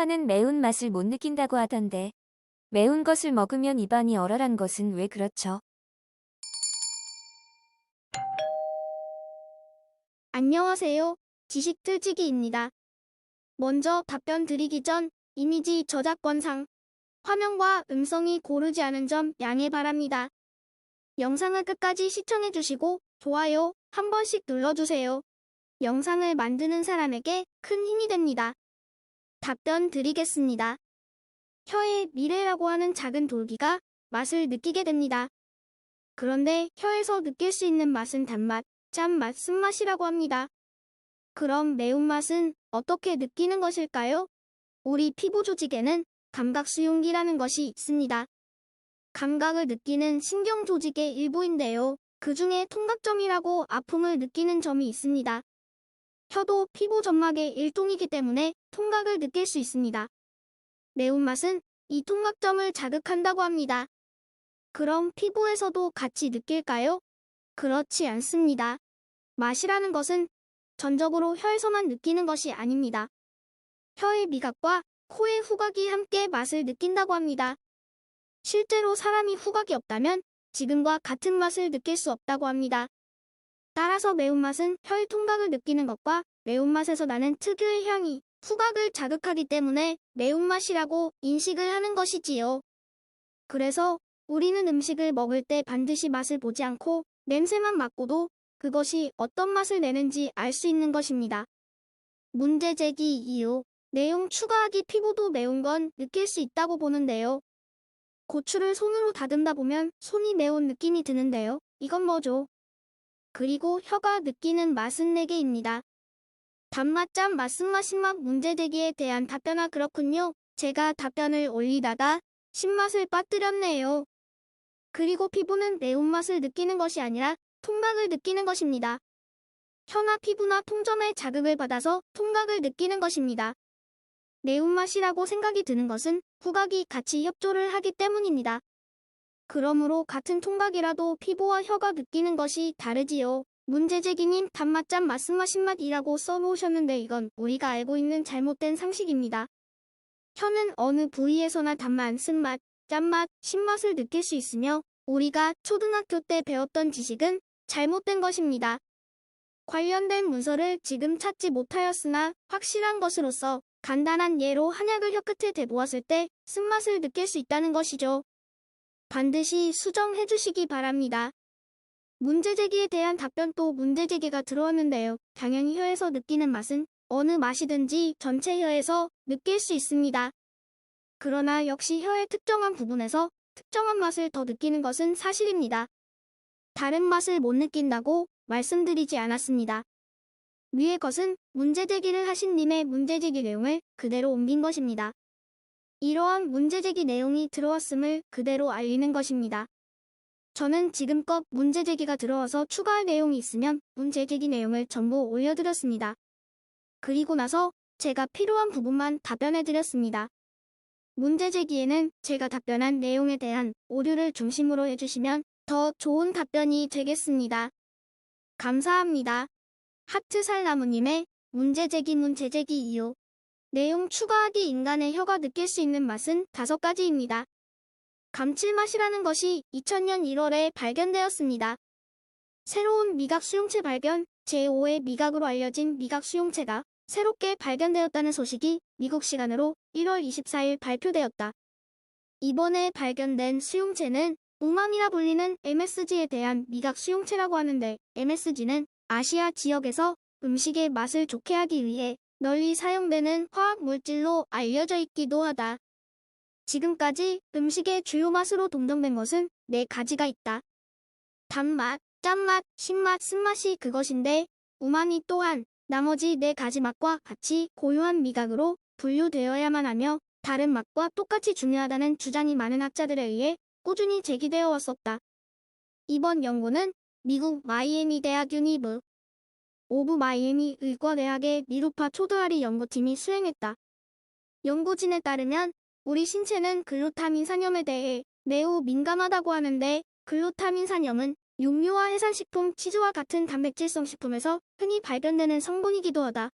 혀는 매운맛을 못 느낀다고 하던데. 매운 것을 먹으면 입안이 얼얼한 것은 왜 그렇죠? 안녕하세요. 지식 틀치기입니다. 먼저 답변 드리기 전 이미지 저작권상 화면과 음성이 고르지 않은 점 양해 바랍니다. 영상을 끝까지 시청해 주시고 좋아요 한 번씩 눌러주세요. 영상을 만드는 사람에게 큰 힘이 됩니다. 답변 드리겠습니다. 혀의 미래라고 하는 작은 돌기가 맛을 느끼게 됩니다. 그런데 혀에서 느낄 수 있는 맛은 단맛, 짠맛, 쓴맛이라고 합니다. 그럼 매운맛은 어떻게 느끼는 것일까요? 우리 피부 조직에는 감각 수용기라는 것이 있습니다. 감각을 느끼는 신경 조직의 일부인데요. 그 중에 통각점이라고 아픔을 느끼는 점이 있습니다. 혀도 피부 점막의 일종이기 때문에 통각을 느낄 수 있습니다. 매운맛은 이 통각점을 자극한다고 합니다. 그럼 피부에서도 같이 느낄까요? 그렇지 않습니다. 맛이라는 것은 전적으로 혀에서만 느끼는 것이 아닙니다. 혀의 미각과 코의 후각이 함께 맛을 느낀다고 합니다. 실제로 사람이 후각이 없다면 지금과 같은 맛을 느낄 수 없다고 합니다. 따라서 매운맛은 혀의 통각을 느끼는 것과 매운맛에서 나는 특유의 향이 후각을 자극하기 때문에 매운맛이라고 인식을 하는 것이지요. 그래서 우리는 음식을 먹을 때 반드시 맛을 보지 않고 냄새만 맡고도 그것이 어떤 맛을 내는지 알 수 있는 것입니다. 문제 제기 이유. 내용 추가하기 피부도 매운 건 느낄 수 있다고 보는데요. 고추를 손으로 다듬다 보면 손이 매운 느낌이 드는데요. 이건 뭐죠? 그리고 혀가 느끼는 맛은 4개입니다. 단맛, 짠, 맛, 쓴맛, 신맛 문제 제기에 대한 답변아 그렇군요. 제가 답변을 올리다가 신맛을 빠뜨렸네요. 그리고 피부는 매운맛을 느끼는 것이 아니라 통각을 느끼는 것입니다. 혀나 피부나 통점에 자극을 받아서 통각을 느끼는 것입니다. 매운맛이라고 생각이 드는 것은 후각이 같이 협조를 하기 때문입니다. 그러므로 같은 통각이라도 피부와 혀가 느끼는 것이 다르지요. 문제제기님 단맛, 짠, 맛, 쓴맛, 신맛이라고 써놓으셨는데 이건 우리가 알고 있는 잘못된 상식입니다. 혀는 어느 부위에서나 단맛, 쓴맛, 짠맛, 신맛을 느낄 수 있으며 우리가 초등학교 때 배웠던 지식은 잘못된 것입니다. 관련된 문서를 지금 찾지 못하였으나 확실한 것으로서 간단한 예로 한약을 혀끝에 대보았을 때 쓴맛을 느낄 수 있다는 것이죠. 반드시 수정해 주시기 바랍니다. 문제제기에 대한 답변 또 문제제기가 들어왔는데요. 당연히 혀에서 느끼는 맛은 어느 맛이든지 전체 혀에서 느낄 수 있습니다. 그러나 역시 혀의 특정한 부분에서 특정한 맛을 더 느끼는 것은 사실입니다. 다른 맛을 못 느낀다고 말씀드리지 않았습니다. 위의 것은 문제제기를 하신 님의 문제제기 내용을 그대로 옮긴 것입니다. 이러한 문제제기 내용이 들어왔음을 그대로 알리는 것입니다. 저는 지금껏 문제제기가 들어와서 추가할 내용이 있으면 문제제기 내용을 전부 올려드렸습니다. 그리고 나서 제가 필요한 부분만 답변해드렸습니다. 문제제기에는 제가 답변한 내용에 대한 오류를 중심으로 해주시면 더 좋은 답변이 되겠습니다. 감사합니다. 하트 살나무님의 문제제기 문제제기 이유 내용 추가하기 인간의 혀가 느낄 수 있는 맛은 다섯 가지입니다. 감칠맛이라는 것이 2000년 1월에 발견되었습니다. 새로운 미각 수용체 발견, 제5의 미각으로 알려진 미각 수용체가 새롭게 발견되었다는 소식이 미국 시간으로 1월 24일 발표되었다. 이번에 발견된 수용체는 우맘이라 불리는 MSG에 대한 미각 수용체라고 하는데 MSG는 아시아 지역에서 음식의 맛을 좋게 하기 위해 널리 사용되는 화학 물질로 알려져 있기도 하다. 지금까지 음식의 주요 맛으로 동정된 것은 네 가지가 있다. 단맛, 짠맛, 신맛, 쓴맛이 그것인데 우마미 또한 나머지 네 가지 맛과 같이 고유한 미각으로 분류되어야만 하며 다른 맛과 똑같이 중요하다는 주장이 많은 학자들에 의해 꾸준히 제기되어 왔었다. 이번 연구는 미국 마이애미 대학 유니브 오브 마이애미 의과대학의 미루파 초드아리 연구팀이 수행했다. 연구진에 따르면 우리 신체는 글루타민 산염에 대해 매우 민감하다고 하는데 글루타민 산염은 육류와 해산식품, 치즈와 같은 단백질성 식품에서 흔히 발견되는 성분이기도 하다.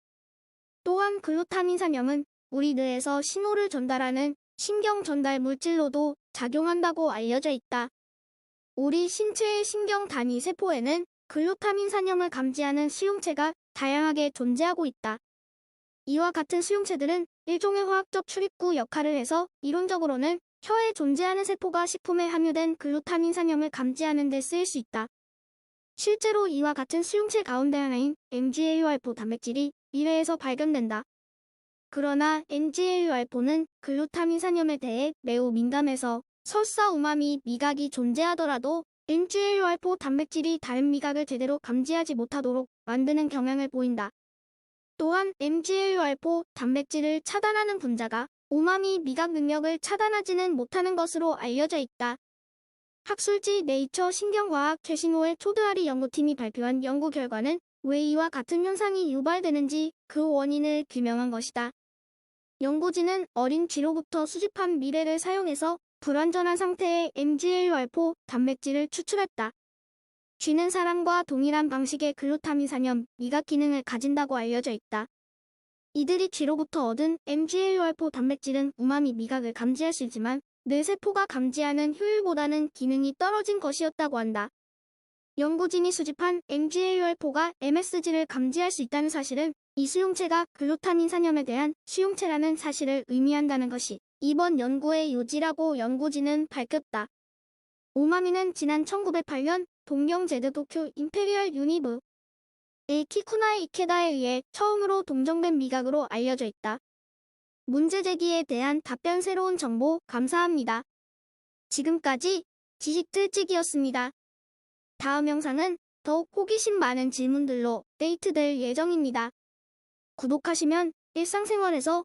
또한 글루타민 산염은 우리 뇌에서 신호를 전달하는 신경 전달 물질로도 작용한다고 알려져 있다. 우리 신체의 신경 단위 세포에는 글루타민 산염을 감지하는 수용체가 다양하게 존재하고 있다. 이와 같은 수용체들은 일종의 화학적 출입구 역할을 해서 이론적으로는 혀에 존재하는 세포가 식품에 함유된 글루타민 산염을 감지하는 데 쓰일 수 있다. 실제로 이와 같은 수용체 가운데 하나인 MGAUR4 단백질이 미래에서 발견된다. 그러나 MGAUR4는 글루타민 산염에 대해 매우 민감해서 설사 우마미 미각이 존재하더라도 MGAUR4 단백질이 다른 미각을 제대로 감지하지 못하도록 만드는 경향을 보인다. 또한 MGAUR4 단백질을 차단하는 분자가 우마미 미각 능력을 차단하지는 못하는 것으로 알려져 있다. 학술지 네이처 신경과학 최신호의 초드아리 연구팀이 발표한 연구 결과는 왜 이와 같은 현상이 유발되는지 그 원인을 규명한 것이다. 연구진은 어린 쥐로부터 수집한 미래를 사용해서 불완전한 상태의 MGAUR4 단백질을 추출했다. 쥐는 사람과 동일한 방식의 글루타민 산염, 미각 기능을 가진다고 알려져 있다. 이들이 쥐로부터 얻은 MGAUR4 단백질은 우마미 미각을 감지할 수 있지만 뇌세포가 감지하는 효율보다는 기능이 떨어진 것이었다고 한다. 연구진이 수집한 MGAUR4가 MSG를 감지할 수 있다는 사실은 이 수용체가 글루타민 산염에 대한 수용체라는 사실을 의미한다는 것이 이번 연구의 요지라고 연구진은 밝혔다. 오마미는 지난 1908년 동경 제드 도쿄 임페리얼 유니브 의 키쿠나의 이케다에 의해 처음으로 동정된 미각으로 알려져 있다. 문제 제기에 대한 답변 새로운 정보 감사합니다. 지금까지 지식 틀찍이었습니다. 다음 영상은 더욱 호기심 많은 질문들로 데이트될 예정입니다. 구독하시면 일상생활에서